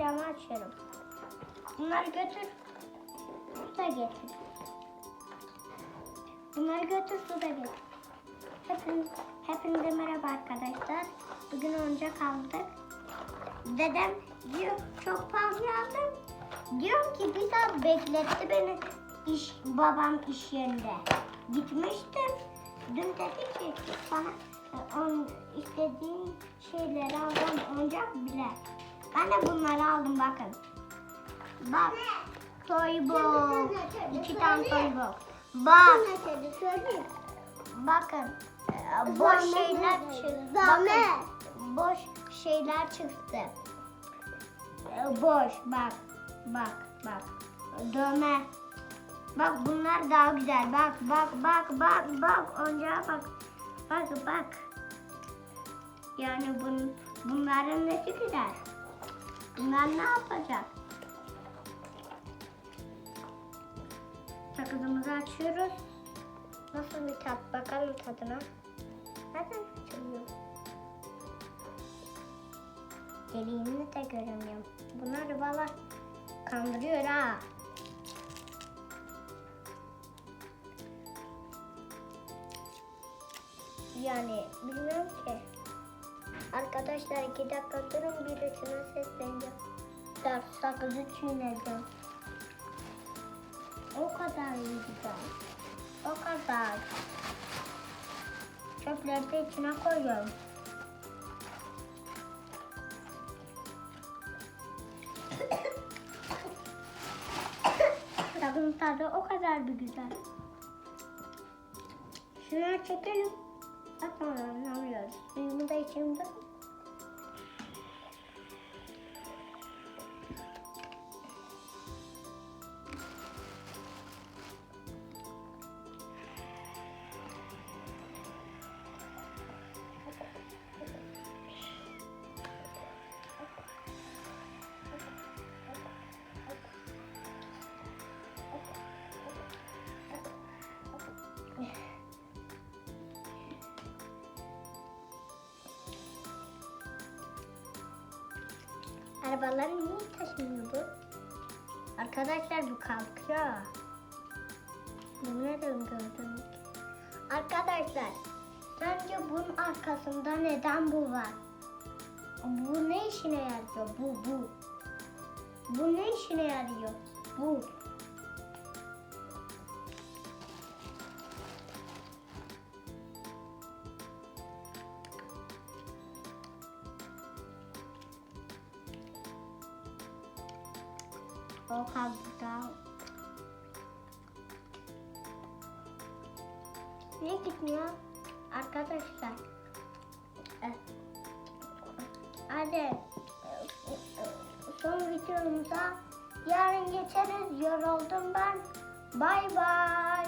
camı açıyorum. Bunları götür. Su da getir. Bunları götür su da getir. Hepiniz, hepinize merhaba arkadaşlar. Bugün oyuncak aldık. Dedem diyor çok pahalı aldım. Diyorum ki bir saat bekletti beni iş, babam iş yerinde. Gitmiştim. Dün dedi ki bana e, on, istediğin şeyleri aldım oyuncak bile. Ben de bunları aldım bakın. Bak. Toy box. İki tane toy box. Bak. Bakın. e, Boş şeyler çıktı. Bakın. Boş şeyler çıktı. Boş. Bak. Bak. Bak. Dövme. Bak bunlar daha güzel. Bak bak bak bak bak. Oyuncağa bak. Bak bak. Yani bun, bunların nesi güzel? Bunlar ne yapacak? Sakızımızı açıyoruz. Nasıl bir tat? Bakalım tadına. Nereden açılıyor? Deliğini de göremiyorum. Bunlar valla kandırıyor ha. Yani bilmiyorum ki. Arkadaşlar iki dakika durun birisine sesleneceğim. Ders sakızı çiğneyeceğim. O kadar güzel. O kadar. Çöpleri de içine koyuyorum. Tadın tadı o kadar bir güzel. Şunu çekelim. Atmadan anlıyoruz. Suyumu da içimde. Arabalar niye taşınıyor? Arkadaşlar bu kalkıyor. Bu nereden gördün ki? Arkadaşlar sence bunun arkasında neden bu var? Bu ne işine yarıyor? Bu bu. Bu ne işine yarıyor? Bu. O kaldı. Niye gitmiyor? Arkadaşlar. Hadi. Son videomuza yarın geçeriz. Yoruldum ben. Bay bay.